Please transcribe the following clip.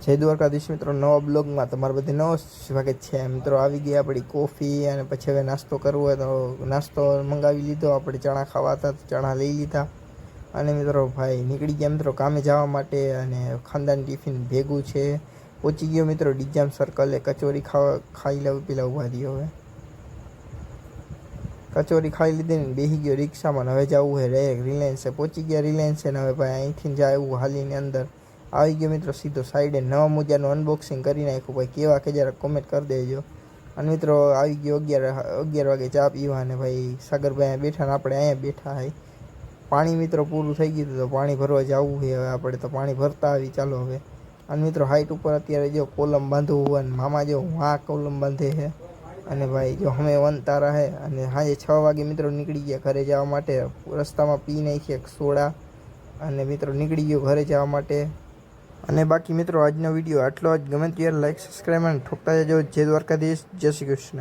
જય દ્વારકાધીશ મિત્રો નવા બ્લોગમાં તમારા બધે નવો સ્વાગત છે મિત્રો આવી ગઈ આપણી કોફી અને પછી હવે નાસ્તો કરવો હોય તો નાસ્તો મંગાવી લીધો આપણે ચણા ખાવા હતા તો ચણા લઈ લીધા અને મિત્રો ભાઈ નીકળી ગયા મિત્રો કામે જવા માટે અને ખાનદાન ટિફિન ભેગું છે પહોંચી ગયો મિત્રો ડીજામ સર્કલે કચોરી ખાવા ખાઈ લઉં પેલા ઉભા રહ્યો હવે કચોરી ખાઈ લીધી ને બેસી ગયો રિક્ષામાં ને હવે જવું છે ડાયરેક્ટ રિલાયન્સે પહોંચી ગયા રિલાયન્સે ને હવે ભાઈ અહીંથી જાય એવું હાલીની અંદર આવી ગયો મિત્રો, સીધો સાઈડે નવા મોજાનું અનબોક્સિંગ કરી નાખ્યું. ભાઈ, કેવા કે જરા કોમેન્ટ કરી દેજો. અને મિત્રો, આવી ગયો અગિયાર અગિયાર વાગે ચા પીવા અને ભાઈ, સાગરભાઈ અહીંયા બેઠા ને આપણે અહીંયા બેઠા હોય પાણી મિત્રો પૂરું થઈ ગયું તો પાણી ભરવા જવું છે હવે આપણે, તો પાણી ભરતા આવી, ચાલો હવે. અને મિત્રો હાઈટ ઉપર અત્યારે જો કોલમ બાંધવું હોય અને મામા જો આ કોલમ બાંધે છે. અને ભાઈ, જો અમે વન તારા હે અને સાંજે છ વાગે મિત્રો નીકળી ગયા ઘરે જવા માટે. રસ્તામાં પી નાખીએ સોડા. અને મિત્રો, નીકળી ગયો ઘરે જવા માટે. અને બાકી મિત્રો, આજનો વીડિયો આટલો જ. ગમે ત્યારે લાઈક સબસ્ક્રાઈબ અને ઠોકતા જજો. જય દ્વારકાધીશ. જય શ્રી કૃષ્ણ.